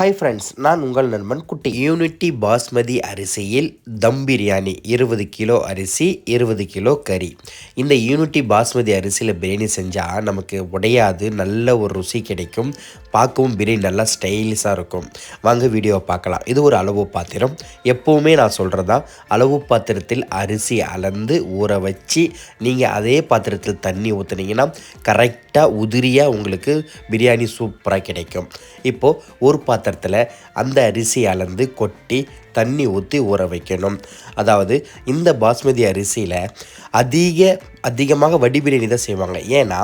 Hi friends நான் உங்கள் நண்பன் குட்டி. யூனிட்டி பாஸ்மதி அரிசியில் தம் பிரியாணி இருபது கிலோ அரிசி இருபது கிலோ கறி. இந்த யூனிட்டி பாஸ்மதி அரிசியில் பிரியாணி செஞ்சால் நமக்கு உடையாது நல்ல ஒரு ருசி கிடைக்கும். பார்க்கவும் பிரியாணி நல்லா ஸ்டைலிஷாக இருக்கும். வாங்க வீடியோவை பார்க்கலாம். இது ஒரு அளவு பாத்திரம். எப்போவுமே நான் சொல்கிறதா அளவு பாத்திரத்தில் அரிசி அளந்து ஊற வச்சு நீங்கள் அதே பாத்திரத்தில் தண்ணி ஊற்றுனீங்கன்னா கரெக்டாக உதிரியாக உங்களுக்கு பிரியாணி சூப்பராக கிடைக்கும். இப்போது ஒரு பாத்திரம் பாத்திரத்தில் அந்த அரிசி அளந்து கொட்டி தண்ணி ஊற்றி ஊற வைக்கணும். அதாவது இந்த பாஸ்மதி அரிசியில் அதிக அதிகமாக வடி பிரியாணி தான் செய்வாங்க. ஏன்னா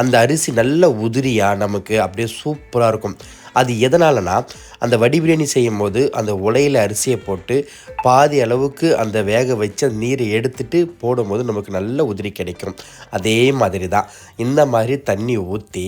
அந்த அரிசி நல்ல உதிரியாக நமக்கு அப்படியே சூப்பராக இருக்கும். அது எதனாலனா அந்த வடி பிரியாணி செய்யும் போது அந்த உலையில் அரிசியை போட்டு பாதி அளவுக்கு அந்த வேக வச்சு அந்த நீரை எடுத்துட்டு போடும்போது நமக்கு நல்ல உதிரி கிடைக்கும். அதே மாதிரி தான் இந்த மாதிரி தண்ணி ஊற்றி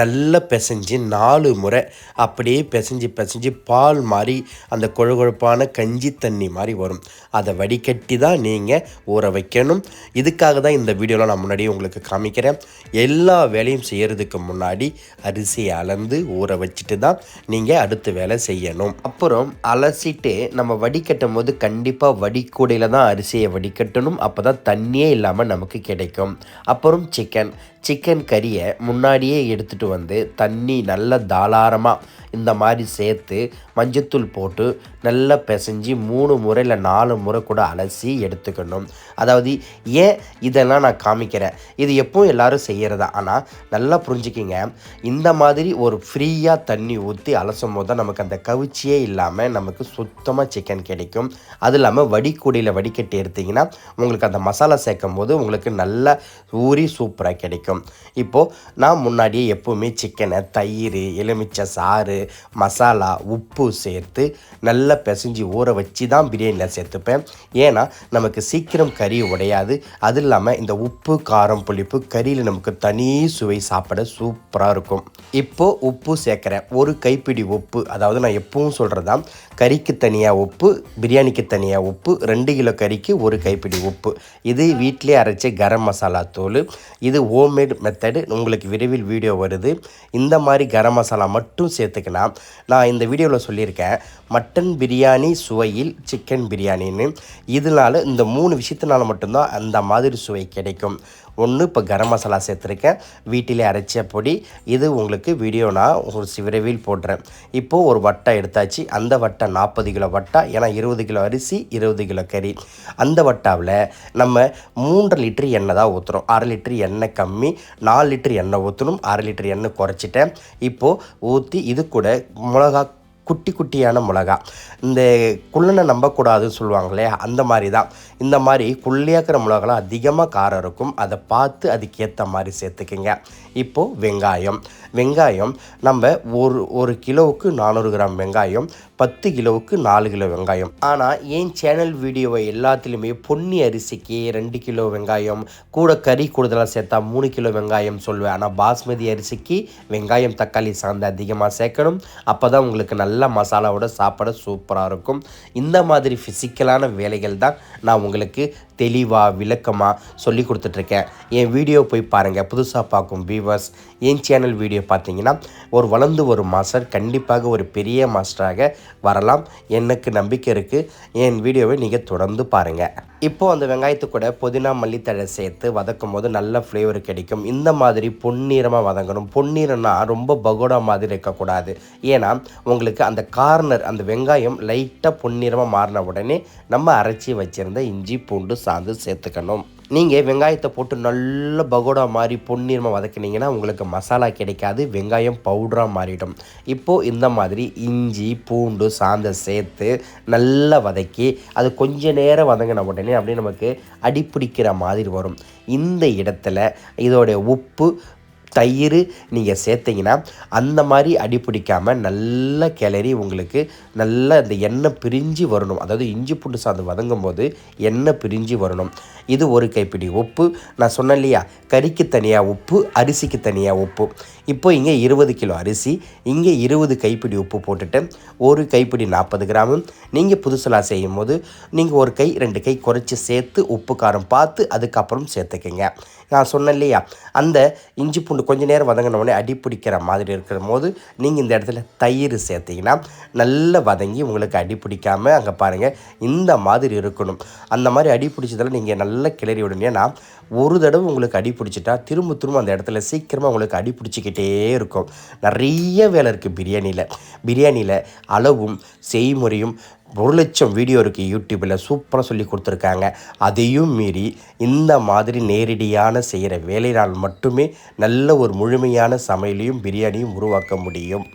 நல்லா பிசைஞ்சு நாலு முறை அப்படியே பிசைஞ்சு பிசைஞ்சு பால் மாதிரி அந்த கொழுகொழுப்பான கஞ்சி தண்ணி மாதிரி வரும். அதை வடிகட்டி தான் நீங்கள் ஊற வைக்கணும். இதுக்காக தான் இந்த வீடியோவில் நான் முன்னாடியே உங்களுக்கு காமிக்கிறேன். எல்லா வேலையும் செய்கிறதுக்கு முன்னாடி அரிசியை அளந்து ஊற வச்சுட்டு தான் நீங்கள் அடுத்த வேலை செய்யணும். அப்புறம் அலசிட்டு நம்ம வடிகட்டும் போது கண்டிப்பாக வடிக்கூடையில் தான் அரிசியை வடிகட்டணும் அப்போ தான் தண்ணியே இல்லாமல் நமக்கு கிடைக்கும். அப்புறம் சிக்கன் சிக்கன் கறியை முன்னாடியே எடுத்துகிட்டு வந்து தண்ணி நல்ல தாளாரமாக இந்த மாதிரி சேர்த்து மஞ்சத்தூள் போட்டு நல்லா பிசைஞ்சு மூணு முறை இல்லை நாலு முறை கூட அலசி எடுத்துக்கணும். அதாவது ஏன் இதெல்லாம் நான் காமிக்கிறேன்? இது எப்பவும் எல்லாரும் செய்கிறதா ஆனால் நல்லா புரிஞ்சுக்கிங்க. இந்த மாதிரி ஒரு ஃப்ரீயாக தண்ணி ஊற்றி அலசும் போது தான் நமக்கு அந்த கவிச்சியே இல்லாமல் நமக்கு சுத்தமாக சிக்கன் கிடைக்கும். அது இல்லாமல் வடிக்கூடியில் வடிகட்டி எடுத்திங்கன்னா உங்களுக்கு அந்த மசாலா சேர்க்கும் போது உங்களுக்கு நல்ல ஊறி சூப்பராக கிடைக்கும். இப்போது நான் முன்னாடியே எப்போவுமே சிக்கனை தயிர் எலுமிச்சை சாறு மசாலா உப்பு சேர்த்து நல்லா பிசைஞ்சு ஊற வச்சு தான் பிரியாணியில் சேர்த்துப்பேன். ஏன்னா நமக்கு சீக்கிரம் கறி உடையாது. அது இல்லாமல் இந்த உப்பு காரம் புளிப்பு கறியில் நமக்கு தனி சுவை சாப்பிட சூப்பராக இருக்கும். இப்போது உப்பு சேர்க்குறேன். ஒரு கைப்பிடி உப்பு அதாவது நான் எப்பவும் சொல்கிறது தான் கறிக்கு தனியாக உப்பு பிரியாணிக்கு தனியாக உப்பு ரெண்டு கிலோ கறிக்கு ஒரு கைப்பிடி உப்பு. இது வீட்டிலே அரைச்ச கரம் மசாலா தூள் இது ஹோம்மேட் மெத்தடு உங்களுக்கு விரைவில் வீடியோ வருது. இந்த மாதிரி கரம் மசாலா மட்டும் சேர்த்துக்கலாம் நான் இந்த வீடியோவில் சொல்லியிருக்கேன் மட்டன் பிரியாணி சுவையில் சிக்கன் பிரியாணின்னு. இதனால இந்த மூணு விஷயத்தினால மட்டும்தான் அந்த மாதிரி சுவை கிடைக்கும். ஒன்று இப்போ கரம் மசாலா சேர்த்துருக்கேன். வீட்டிலே அரைச்ச பொடி. இது உங்களுக்கு வீடியோ நான் ஒரு விரைவில் போடுறேன். இப்போது ஒரு வட்டை எடுத்தாச்சு. அந்த வட்டை நாற்பது கிலோ வட்டா ஏன்னா இருபது கிலோ அரிசி இருபது கிலோ கறி. அந்த வட்டாவில் நம்ம மூன்று லிட்டரு எண்ணெய் தான் ஊற்றுறோம் அரை லிட்டரு எண்ணெய் கம்மி நாலு லிட்டரு எண்ணெய் ஊற்றணும் அரை லிட்டரு எண்ணெய் குறைச்சிட்டேன். இப்போது ஊற்றி இது கூட மிளகா குட்டி குட்டியான மிளகா. இந்த குள்ளனை நம்பக்கூடாதுன்னு சொல்லுவாங்களே அந்த மாதிரி தான் இந்த மாதிரி குள்ளியாக்கிற மிளகாலாம் அதிகமாக காரம் இருக்கும். அதை பார்த்து அதுக்கேற்ற மாதிரி சேர்த்துக்குங்க. இப்போது வெங்காயம். வெங்காயம் நம்ம ஒரு ஒரு கிலோவுக்கு நானூறு கிராம் வெங்காயம் பத்து கிலோவுக்கு நாலு கிலோ வெங்காயம். ஆனால் என் சேனல் வீடியோவை எல்லாத்துலேயுமே பொன்னி அரிசிக்கு ரெண்டு கிலோ வெங்காயம் கூட கறி கூடுதலாக சேர்த்தா மூணு கிலோ வெங்காயம் சொல்லுவேன். ஆனால் பாஸ்மதி அரிசிக்கு வெங்காயம் தக்காளி சார்ந்து அதிகமாக சேர்க்கணும். அப்போ தான் உங்களுக்கு நல்ல மசாலாவோட சாப்பிட சூப்பராக இருக்கும். இந்த மாதிரி ஃபிசிக்கலான வேலைகள் தான் நான் உங்களுக்கு தெளிவாக விளக்கமாக சொல்லி கொடுத்துட்ருக்கேன் என் வீடியோ போய் பாருங்கள் புதுசாக பார்க்கும் வியூவர்ஸ் என் சேனல் வீடியோ பார்த்தீங்கன்னா ஒரு வளர்ந்து வரும் மாஸ்டர் கண்டிப்பாக ஒரு பெரிய மாஸ்டராக வரலாம். எனக்கு நம்பிக்கை இருக்குது என் வீடியோவை நீங்கள் தொடர்ந்து பாருங்கள் இப்போது அந்த வெங்காயத்து கூட புதினா மல்லித்தழை சேர்த்து வதக்கும் போது நல்ல ஃப்ளேவர் கிடைக்கும். இந்த மாதிரி பொன்னிறமாக வதங்கணும். பொன்னிறம்னா ரொம்ப பகோடா மாதிரி இருக்கக்கூடாது. ஏன்னா உங்களுக்கு அந்த கார்னர் அந்த வெங்காயம் லைட்டாக பொன்னிறமாக மாறின உடனே நம்ம அரைச்சி வச்சுருந்த இஞ்சி பூண்டு சாந்து சேர்த்துக்கணும். நீங்கள் வெங்காயத்தை போட்டு நல்ல பகோடா மாதிரி பொன்னிறமாக வதக்கினீங்கன்னா உங்களுக்கு மசாலா கிடைக்காது வெங்காயம் பவுடராக மாறிடும். இப்போது இந்த மாதிரி இஞ்சி பூண்டு சாந்தை சேர்த்து நல்லா வதக்கி அது கொஞ்ச நேரம் வதங்கின உடனே அப்படியே நமக்கு அடிப்பிடிக்கிற மாதிரி வரும். இந்த இடத்துல இதோடைய உப்பு தயிர் நீங்கள் சேர்த்திங்கன்னா அந்த மாதிரி அடி பிடிக்காமல் நல்ல கிளறி உங்களுக்கு நல்ல இந்த எண்ணெய் பிரிஞ்சு வரணும். அதாவது இஞ்சி பூண்டு சாந்து வதங்கும் போது எண்ணெய் பிரிஞ்சு வரணும். இது ஒரு கைப்பிடி உப்பு. நான் சொன்னேன் இல்லையா? கறிக்கு தனியாக உப்பு அரிசிக்கு தனியாக உப்பு. இப்போ இங்கே இருபது கிலோ அரிசி இங்கே இருபது கைப்பிடி உப்பு போட்டுட்டு ஒரு கைப்பிடி நாற்பது கிராமு. நீங்கள் புதுசலாக செய்யும் போது நீங்கள் ஒரு கை ரெண்டு கை குறைச்சி சேர்த்து உப்பு காரம் பார்த்து அதுக்கப்புறம் சேர்த்துக்கங்க. நான் சொன்னேன் இல்லையா? அந்த இஞ்சி பூண்டு கொஞ்ச நேரம் வதங்கினோடனே அடி பிடிக்கிற மாதிரி இருக்கிற போது நீங்கள் இந்த இடத்துல தயிர் சேர்த்தீங்கன்னா நல்லா வதங்கி உங்களுக்கு அடி பிடிக்காமல் அங்கே பாருங்கள் இந்த மாதிரி இருக்கணும். அந்த மாதிரி அடி பிடிச்சதில் நீங்கள் நல்லா கிளறி விடணும் ஏன்னா ஒரு தடவை உங்களுக்கு அடி பிடிச்சிட்டா திரும்ப திரும்ப அந்த இடத்துல சீக்கிரமாக உங்களுக்கு அடி பிடிச்சிக்கிட்டே இருக்கும். நிறைய வேலை இருக்குது பிரியாணியில். பிரியாணியில் அளவும் செய்முறையும் ஒரு லட்சம் வீடியோ இருக்குது யூடியூப்பில் சூப்பராக சொல்லி கொடுத்துருக்காங்க. அதையும் மீறி இந்த மாதிரி நேரடியான செய்கிற வேலையினால் மட்டுமே நல்ல ஒரு முழுமையான சமையலையும் பிரியாணியும் உருவாக்க முடியும்.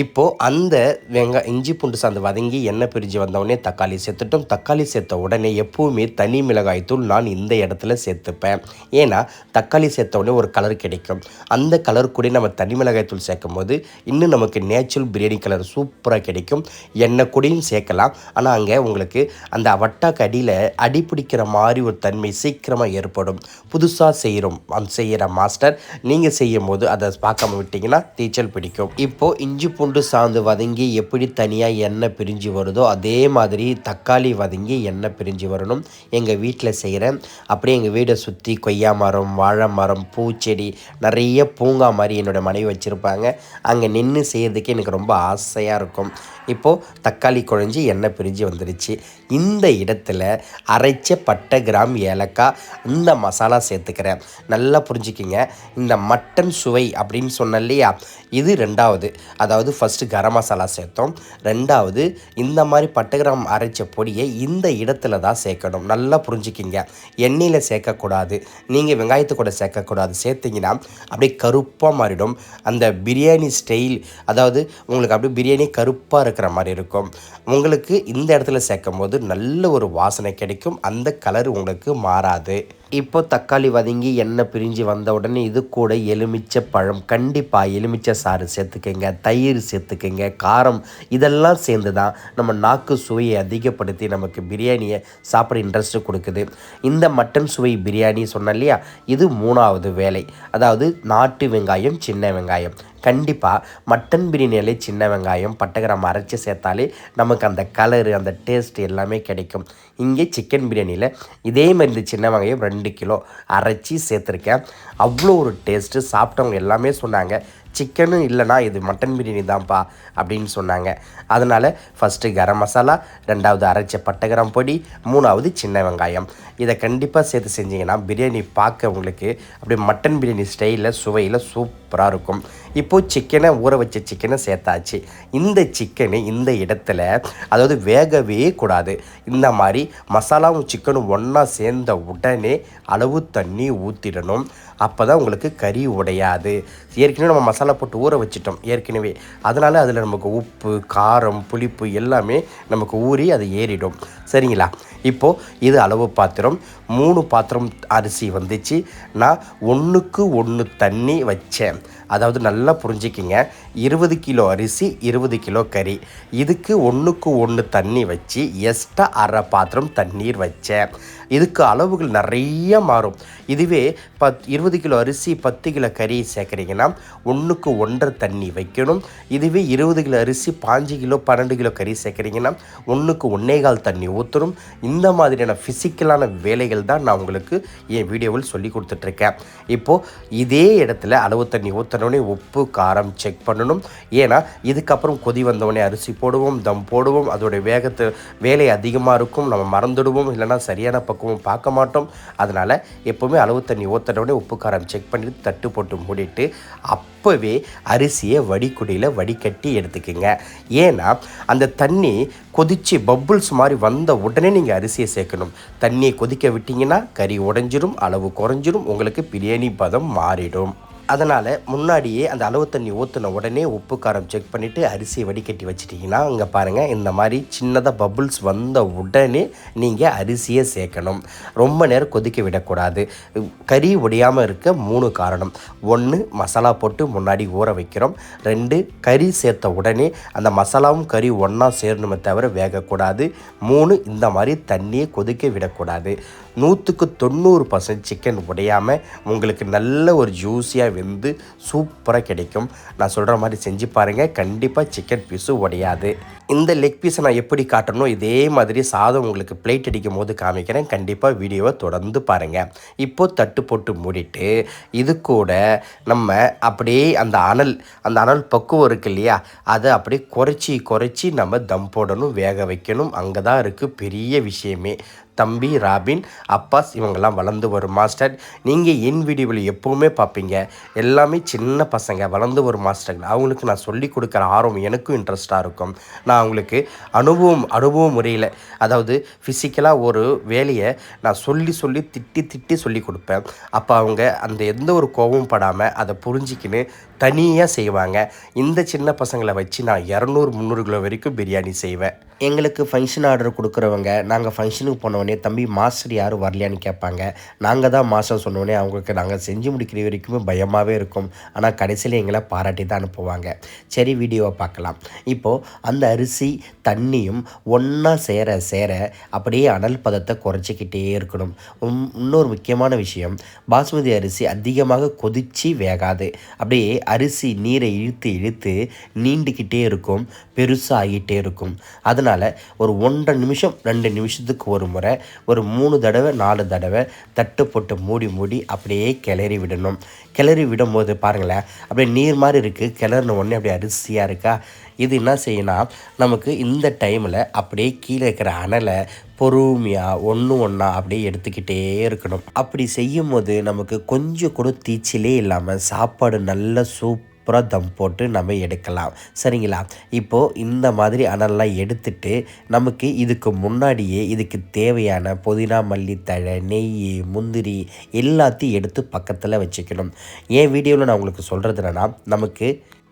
இப்போது அந்த வெங்க இஞ்சி பூண்டு சார்ந்து வதங்கி எண்ணெய் பிரிஞ்சு வந்தவுடனே தக்காளி சேர்த்துட்டோம். தக்காளி சேர்த்த உடனே எப்போவுமே தனி மிளகாய்த்தூள் நான் இந்த இடத்துல சேர்த்துப்பேன். ஏன்னா தக்காளி சேர்த்த உடனே ஒரு கலர் கிடைக்கும். அந்த கலர் கூட நம்ம தனி மிளகாய் தூள் சேர்க்கும் போது இன்னும் நமக்கு நேச்சுரல் பிரியாணி கலர் சூப்பராக கிடைக்கும். எண்ணெய் கூடயும் சேர்க்கலாம். ஆனால் அங்கே உங்களுக்கு அந்த வட்டாக்கு அடியில் அடி பிடிக்கிற மாதிரி ஒரு தன்மை சீக்கிரமாக ஏற்படும். புதுசாக செய்கிறோம் செய்கிற மாஸ்டர் நீங்கள் செய்யும் போது அதை பார்க்காம விட்டிங்கன்னா தீச்சல் பிடிக்கும். இப்போது இஞ்சி பூண்டு சாந்து வதங்கி எப்படி தனியாக எண்ணெய் பிரிஞ்சு வருதோ அதே மாதிரி தக்காளி வதங்கி எண்ணெய் பிரிஞ்சு வரணும். எங்கள் வீட்டில் செய்கிறேன் அப்படியே எங்கள் வீடை சுற்றி கொய்யா மரம் வாழை மரம் பூச்செடி நிறைய பூங்கா மாதிரி என்னோட மனைவி வச்சுருப்பாங்க. அங்கே நின்று செய்கிறதுக்கு எனக்கு ரொம்ப ஆசையாக இருக்கும். இப்போது தக்காளி குழஞ்சி எண்ணெய் பிரிஞ்சு வந்துடுச்சு இந்த இடத்துல அரைச்ச பட்டை கிராம் ஏலக்காய் இந்த மசாலா சேர்த்துக்கிறேன். நல்லா புரிஞ்சுக்கிங்க. இந்த மட்டன் சுவை அப்படின்னு சொன்ன இல்லையா? இது ரெண்டாவது. அதாவது ஃபஸ்ட்டு கரம் மசாலா சேர்த்தோம். ரெண்டாவது இந்த மாதிரி பட்டை கிராம் அரைச்ச பொடியை இந்த இடத்துல தான் சேர்க்கணும். நல்லா புரிஞ்சுக்கிங்க. எண்ணெயில் சேர்க்கக்கூடாது. நீங்கள் வெங்காயத்து கூட சேர்க்கக்கூடாது. சேர்த்திங்கன்னா அப்படியே கருப்பாக மாறிடும். அந்த பிரியாணி ஸ்டைல் அதாவது உங்களுக்கு அப்படியே பிரியாணி கருப்பாக இருக்கிற மாதிரி இருக்கும். உங்களுக்கு இந்த இடத்துல சேர்க்கும் போது நல்ல ஒரு வாசனை கிடைக்கும். அந்த கலர் உங்களுக்கு மாறாது. இப்போ தக்காளி வதங்கி எண்ணெய் பிரிஞ்சு வந்த உடனே இது கூட எலுமிச்சை பழம் கண்டிப்பாக எலுமிச்சை சாறு சேர்த்துக்கங்க தயிர் சேர்த்துக்கங்க காரம் இதெல்லாம் சேர்ந்து தான் நம்ம நாக்கு சுவையை அதிகப்படுத்தி நமக்கு பிரியாணியை சாப்பிட இன்ட்ரெஸ்ட் கொடுக்குது. இந்த மட்டன் சுவை பிரியாணி சொன்னேன் இல்லையா? இது மூணாவது வேலை. அதாவது நாட்டு வெங்காயம் சின்ன வெங்காயம். கண்டிப்பாக மட்டன் பிரியாணியிலே சின்ன வெங்காயம் பட்டகிராம் அரைச்சி சேர்த்தாலே நமக்கு அந்த கலரு அந்த டேஸ்ட் எல்லாமே கிடைக்கும். இங்கே சிக்கன் பிரியாணியில் இதே மாதிரி இந்த சின்ன வெங்காயம் ரெண்டு கிலோ அரைச்சி சேர்த்துருக்கேன். அவ்வளோ ஒரு டேஸ்ட்டு சாப்பிட்டவங்க எல்லாமே சொன்னாங்க. சிக்கனும் இல்லைனா இது மட்டன் பிரியாணி தான்ப்பா அப்படின்னு சொன்னாங்க. அதனால் ஃபஸ்ட்டு கரம் மசாலா ரெண்டாவது அரைச்ச பட்டகரம் பொடி மூணாவது சின்ன வெங்காயம். இதை கண்டிப்பாக சேர்த்து செஞ்சீங்கன்னா பிரியாணி பார்க்க உங்களுக்கு அப்படியே மட்டன் பிரியாணி ஸ்டைலில் சுவையில் சூப்பராக இருக்கும். இப்போது சிக்கனை ஊற வச்ச சிக்கனை சேர்த்தாச்சு. இந்த சிக்கனு இந்த இடத்துல அதாவது வேகவே கூடாது. இந்த மாதிரி மசாலாவும் சிக்கனும் ஒன்றா சேர்ந்த உடனே அளவு தண்ணி ஊற்றிடணும் அப்போ தான் உங்களுக்கு கறி உடையாது. ஏற்கனவே நம்ம மசாலா போட்டு ஊற வச்சிட்டோம் ஏற்கனவே. அதனால் அதில் நமக்கு உப்பு காரம் புளிப்பு எல்லாமே நமக்கு ஊறி அது ஏறிடும். சரிங்களா? இப்போது இது அளவு பாத்திரம். மூணு பாத்திரம் அரிசி வந்துச்சு. நான் ஒன்றுக்கு ஒன்று தண்ணி வச்சேன். அதாவது நல்லா புரிஞ்சுக்கிங்க. இருபது கிலோ அரிசி இருபது கிலோ கறி. இதுக்கு ஒன்றுக்கு ஒன்று தண்ணி வச்சு எக்ஸ்ட்ரா அரை பாத்திரம் தண்ணீர் வச்சேன். இதுக்கு அளவுகள் நிறைய மாறும். இதுவே பத் இருபது கிலோ அரிசி பத்து கிலோ கறி சேர்க்குறீங்கன்னா ஒன்றுக்கு ஒன்றரை தண்ணி வைக்கணும். இதுவே இருபது கிலோ அரிசி பாஞ்சு கிலோ பன்னெண்டு கிலோ கறி சேர்க்குறீங்கன்னா ஒன்றுக்கு ஒன்னே கால் தண்ணி ஊற்றணும் இந்த மாதிரியான ஃபிசிக்கலான வேலைகள் தான் நான் உங்களுக்கு என் வீடியோவில் சொல்லி கொடுத்துட்ருக்கேன். இப்போது இதே இடத்துல அளவு தண்ணி ஊற்றினோடனே உப்பு காரம் செக் பண்ணணும். ஏன்னா இதுக்கப்புறம் கொதி வந்தவொடனே அரிசி போடுவோம் தம் போடுவோம். அதோடைய வேகத்து வேலை அதிகமாக இருக்கும். நம்ம மறந்துடுவோம். இல்லைனா சரியான பக்கமும் பார்க்க மாட்டோம். அதனால் எப்போவுமே அளவு தண்ணி ஊற்றினோடனே உப்பு காரம் செக் பண்ணிட்டு தட்டு போட்டு மூடிட்டு அப்போவே அரிசியை வடிகுடியில் வடிகட்டி எடுத்துக்கோங்க. ஏன்னா அந்த தண்ணி கொதித்து பப்புள்ஸ் மாதிரி வந்த உடனே நீங்கள் அரிசியை சேர்க்கணும். தண்ணியை கொதிக்க விட்டிங்கன்னா கறி உடஞ்சிரும் அளவு குறைஞ்சிரும் உங்களுக்கு பிரியாணி பதம் மாறிடும். அதனால் முன்னாடியே அந்த அளவு தண்ணி ஊற்றின உடனே உப்பு காரம் செக் பண்ணிவிட்டு அரிசியை வடிகட்டி வச்சிட்டிங்கன்னா இங்கே பாருங்கள் இந்த மாதிரி சின்னதாக பபுள்ஸ் வந்த உடனே நீங்கள் அரிசியை சேர்க்கணும். ரொம்ப நேரம் கொதிக்க விடக்கூடாது. கறி ஒடியாமல் இருக்க மூணு காரணம். ஒன்று மசாலா போட்டு முன்னாடி ஊற வைக்கிறோம். ரெண்டு கறி சேர்த்த உடனே அந்த மசாலாவும் கறி ஒன்றா சேரணுமே தவிர வேகக்கூடாது. மூணு இந்த மாதிரி தண்ணியை கொதிக்க விடக்கூடாது. நூற்றுக்கு தொண்ணூறு பர்சன்ட் சிக்கன் உடையாமல் உங்களுக்கு நல்ல ஒரு ஜூஸியாக வெந்து சூப்பராக கிடைக்கும். நான் சொல்கிற மாதிரி செஞ்சு பாருங்கள் கண்டிப்பாக சிக்கன் பீஸு உடையாது. இந்த லெக் பீஸை நான் எப்படி காட்டணும் இதே மாதிரி சாதம் உங்களுக்கு பிளேட் அடிக்கும் போது காமிக்கிறேன். கண்டிப்பாக வீடியோவை தொடர்ந்து பாருங்கள் இப்போது தட்டு போட்டு மூடிட்டு இது கூட நம்ம அப்படியே அந்த அனல் அந்த அனல் பக்குவம் இருக்கு இல்லையா? அதை அப்படியே குறைச்சி குறைச்சி நம்ம தம் போடணும் வேக வைக்கணும். அங்கே தான் இருக்குது பெரிய விஷயமே. தம்பி ராபின் அப்பாஸ் இவங்கெல்லாம் வளர்ந்து வரும் மாஸ்டர். நீங்கள் என் வீடியோவில் எப்போவுமே பார்ப்பீங்க எல்லாமே சின்ன பசங்க வளர்ந்து வரும் மாஸ்டர் அவங்களுக்கு நான் சொல்லி கொடுக்குற ஆர்வம் எனக்கும் இன்ட்ரெஸ்ட்டாக இருக்கும். நான் அவங்களுக்கு அனுபவம் அனுபவ முறையில் அதாவது ஃபிசிக்கலாக ஒரு வேலையை நான் சொல்லி சொல்லி திட்டி திட்டி சொல்லி கொடுப்பேன். அப்போ அவங்க அந்த எந்த ஒரு கோபமும் படாமல் அதை புரிஞ்சிக்கின்னு தனியாக செய்வாங்க. இந்த சின்ன பசங்களை வச்சு நான் இரநூறு முந்நூறு கிலோ வரைக்கும் பிரியாணி செய்வேன். எங்களுக்கு ஃபங்க்ஷன் ஆர்டர் கொடுக்குறவங்க நாங்கள் ஃபங்க்ஷனுக்கு சொன்னோடனே தம்பி மாஸ்டர் யாரும் வரலையான்னு கேட்பாங்க. நாங்கள் தான் மாஸ்டர் சொன்னோடனே அவங்களுக்கு நாங்கள் செஞ்சு முடிக்கிற வரைக்குமே பயமாகவே இருக்கும். ஆனால் கடைசியில் எங்களை பாராட்டி தான் அனுப்புவாங்க. சரி வீடியோவை பார்க்கலாம். இப்போது அந்த அரிசி தண்ணியும் ஒன்றா சேர சேர அப்படியே அனல் பதத்தை குறைச்சிக்கிட்டே இருக்கணும். உம், இன்னொரு முக்கியமான விஷயம் பாஸ்மதி அரிசி அதிகமாக கொதித்து வேகாது. அப்படியே அரிசி நீரை இழுத்து இழுத்து நீண்டுக்கிட்டே இருக்கும். பெருசாகிட்டே இருக்கும். அதனால் ஒரு ஒன்றரை நிமிஷம் ரெண்டு நிமிஷத்துக்கு ஒரு முறை ஒரு மூணு தடவை நாலு தடவை தட்டு போட்டு மூடி மூடி அப்படியே கிளறி விடணும். கிளறி விடும்போது பாருங்களேன் அப்படியே நீர் மாதிரி இருக்குது கிளறின உடனே அப்படியே அரிசியாக இருக்கா? இது என்ன செய்யணும் நமக்கு இந்த டைமில் அப்படியே கீழே இருக்கிற அனலை பொறுமையாக ஒன்று ஒன்றா அப்படியே எடுத்துக்கிட்டே இருக்கணும். அப்படி செய்யும் போது நமக்கு கொஞ்சம் கூட தீச்சிலே இல்லாமல் சாப்பாடு நல்ல சூப்பராக தம் போட்டு நம்ம எடுக்கலாம். சரிங்களா? இப்போது இந்த மாதிரி அனல்லாம் எடுத்துட்டு நமக்கு இதுக்கு முன்னாடியே இதுக்கு தேவையான புதினா மல்லித்தழை நெய் முந்திரி எல்லாத்தையும் எடுத்து பக்கத்தில் வச்சுக்கணும். ஏன் வீடியோவில் நான் உங்களுக்கு சொல்கிறது என்னன்னா நமக்கு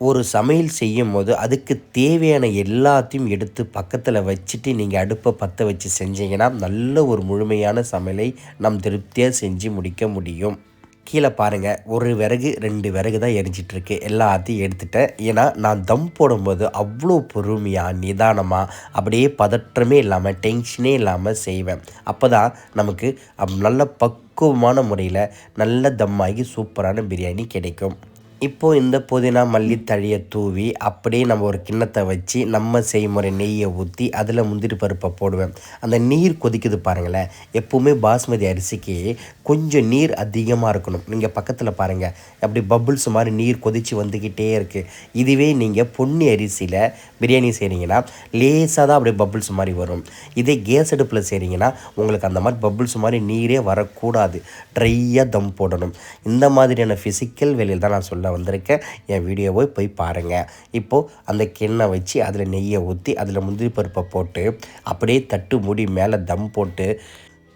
ஒரு சமையல் செய்யும் போது அதுக்கு தேவையான எல்லாத்தையும் எடுத்து பக்கத்தில் வச்சுட்டு நீங்கள் அடுப்பை பற்ற வச்சு செஞ்சீங்கன்னா நல்ல ஒரு முழுமையான சமையலை நம் திருப்தியாக செஞ்சு முடிக்க முடியும். கீழே பாருங்கள் ஒரு விறகு ரெண்டு விறகு தான் எரிஞ்சிட்ருக்கு. எல்லாத்தையும் எடுத்துட்டேன். ஏன்னா நான் தம் போடும்போது அவ்வளோ பொறுமையாக நிதானமாக அப்படியே பதற்றமே இல்லாமல் டென்ஷனே இல்லாமல் செய்வேன். அப்போ தான் நமக்கு அப்- நல்ல பக்குவமான முறையில் நல்ல தம்மாகி சூப்பரான பிரியாணி கிடைக்கும். இப்போது இந்த புதினா மல்லி தழியை தூவி அப்படியே நம்ம ஒரு கிண்ணத்தை வச்சு நம்ம செய்முறை நெய்யை ஊற்றி அதில் முந்திரி பருப்பை போடுவேன். அந்த நீர் கொதிக்குது பாருங்களேன். எப்போவுமே பாஸ்மதி அரிசிக்கு கொஞ்சம் நீர் அதிகமாக இருக்கணும். நீங்கள் பக்கத்தில் பாருங்கள் அப்படி பபுள்ஸ் மாதிரி நீர் கொதித்து வந்துக்கிட்டே இருக்குது இதுவே நீங்கள் பொன்னி அரிசியில் பிரியாணி செய்கிறீங்கன்னா லேசாக தான் அப்படியே பபுள்ஸ் மாதிரி வரும். இதே கேஸ் அடுப்பில் செய்கிறீங்கன்னா உங்களுக்கு அந்த மாதிரி பபுள்ஸ் மாதிரி நீரே வரக்கூடாது. ட்ரையாக தம் போடணும். இந்த மாதிரியான ஃபிசிக்கல் வேலையில் தான் நான் சொல்லுவேன் சொல்ல வந்திருக்கேன். என் வீடியோவை போய் பாருங்கள் இப்போது அந்த கிண்ணை வச்சு அதில் நெய்யை ஊற்றி அதில் முந்திரி பருப்பை போட்டு அப்படியே தட்டு மூடி மேலே தம் போட்டு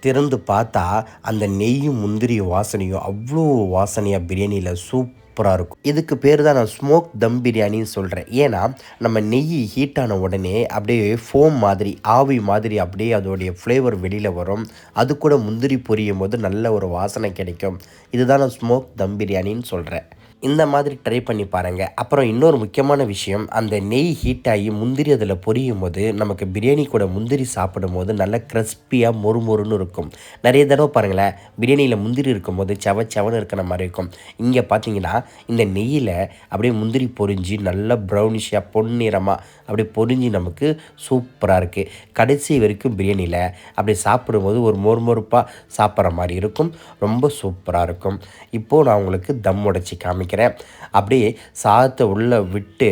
திறந்து பார்த்தா அந்த நெய்யும் முந்திரி வாசனையும் அவ்வளோ வாசனையாக பிரியாணியில் சூப்பராக இருக்கும். இதுக்கு பேர் தான் நான் ஸ்மோக் தம் பிரியாணின்னு சொல்கிறேன் ஏன்னா நம்ம நெய் ஹீட்டான உடனே அப்படியே ஃபோம் மாதிரி ஆவி மாதிரி அப்படியே அதோடைய ஃப்ளேவர் வெளியில் வரும். அது கூட முந்திரி பொரியும் போது நல்ல ஒரு வாசனை கிடைக்கும். இதுதான் நான் ஸ்மோக் தம் பிரியாணின்னு சொல்கிறேன் இந்த மாதிரி ட்ரை பண்ணி பாருங்கள் அப்புறம் இன்னொரு முக்கியமான விஷயம் அந்த நெய் ஹீட் ஆகி முந்திரி அதில் பொரியும் போது நமக்கு பிரியாணி கூட முந்திரி சாப்பிடும் போது நல்லா கிறிஸ்பியாக மொறுமொறுன்னு இருக்கும். நிறைய தடவை பாருங்களேன் பிரியாணியில் முந்திரி இருக்கும்போது செவ செவன்னு இருக்கிற மாதிரி இருக்கும். இங்கே பார்த்தீங்கன்னா இந்த நெய்யில் அப்படியே முந்திரி பொரிஞ்சு நல்லா ப்ரௌனிஷாக பொன்னிறமாக அப்படியே பொரிஞ்சு நமக்கு சூப்பராக இருக்குது கடைசி வரைக்கும் பிரியாணியில் அப்படி சாப்பிடும்போது ஒரு மொறுமொறுப்பாக சாப்பிட்ற மாதிரி இருக்கும். ரொம்ப சூப்பராக இருக்கும். இப்போது நான் உங்களுக்கு தம் உடைச்சி காமிக்கிறேன். அப்படியே சாதத்தை உள்ளே விட்டு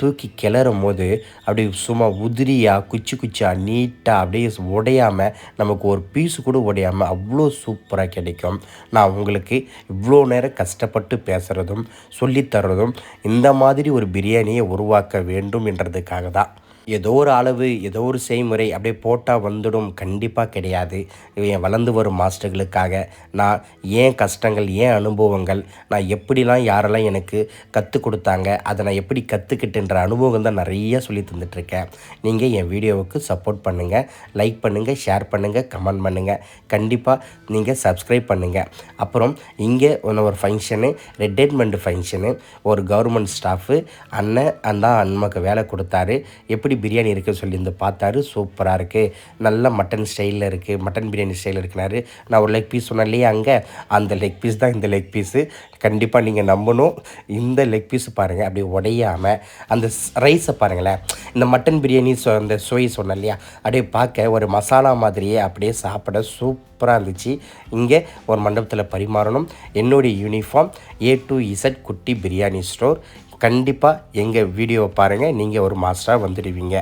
தூக்கி கிளறும் போது அப்படியே சும்மா உதிரியாக குச்சி குச்சியாக நீட்டாக அப்படியே உடையாமல் நமக்கு ஒரு பீஸு கூட உடையாமல் அவ்வளோ சூப்பராக கிடைக்கும். நான் உங்களுக்கு இவ்வளோ நேரம் கஷ்டப்பட்டு பேசுகிறதும் சொல்லித்தர்றதும் இந்த மாதிரி ஒரு பிரியாணியை உருவாக்க வேண்டும் என்றதுக்காக தான் ஏதோ ஒரு அளவு ஏதோ ஒரு செய்முறை அப்படியே போட்டால் வந்துடும். கண்டிப்பாக கிடையாது. என் வளர்ந்து வரும் மாஸ்டர்களுக்காக. நான் ஏன் கஷ்டங்கள் ஏன் அனுபவங்கள் நான் எப்படிலாம் யாரெல்லாம் எனக்கு கற்றுக் கொடுத்தாங்க அதை நான் எப்படி கற்றுக்கிட்டுன்ற அனுபவம் தான் நிறைய சொல்லி தந்துட்டுருக்கேன். நீங்கள் என் வீடியோவுக்கு சப்போர்ட் பண்ணுங்கள் லைக் பண்ணுங்கள் ஷேர் பண்ணுங்கள் கமெண்ட் பண்ணுங்கள் கண்டிப்பாக நீங்கள் சப்ஸ்கிரைப் பண்ணுங்கள் அப்புறம் இங்கே ஒன்று ஒரு ஃபங்க்ஷனு ரிட்டைர்மெண்ட் ஃபங்க்ஷனு ஒரு கவர்மெண்ட் ஸ்டாஃபு அண்ணன் அந்த அண்ணனுக்கு வேலை கொடுத்தாரு. எப்படி பிரியாணி இருக்குன்னு சொல்லி வந்து பார்த்தாரு. சூப்பராக இருக்குது நல்ல மட்டன் ஸ்டைலில் இருக்குது மட்டன் பிரியாணி ஸ்டைலில் இருக்குனாரு நான் ஒரு லெக் பீஸ் சொன்னேன் இல்லையா அங்கே? அந்த லெக் பீஸ் தான் இந்த லெக் பீஸு கண்டிப்பாக நீங்கள் நம்பணும். இந்த லெக் பீஸ் பாருங்கள் அப்படியே உடையாமல் அந்த ரைஸை பாருங்களேன். இந்த மட்டன் பிரியாணி சொ அந்த சுவை சொன்னேன் இல்லையா? அப்படியே பார்க்க ஒரு மசாலா மாதிரியே அப்படியே சாப்பிட சூப்பராக இருந்துச்சு. இங்கே ஒரு மண்டபத்தில் பரிமாறணும். என்னுடைய யூனிஃபார்ம் ஏ டு இசட் குட்டி பிரியாணி ஸ்டோர் கண்டிப்பாக எங்கள் வீடியோவை பாருங்கள் நீங்கள் ஒரு மாஸ்டராக வந்துடுவீங்க.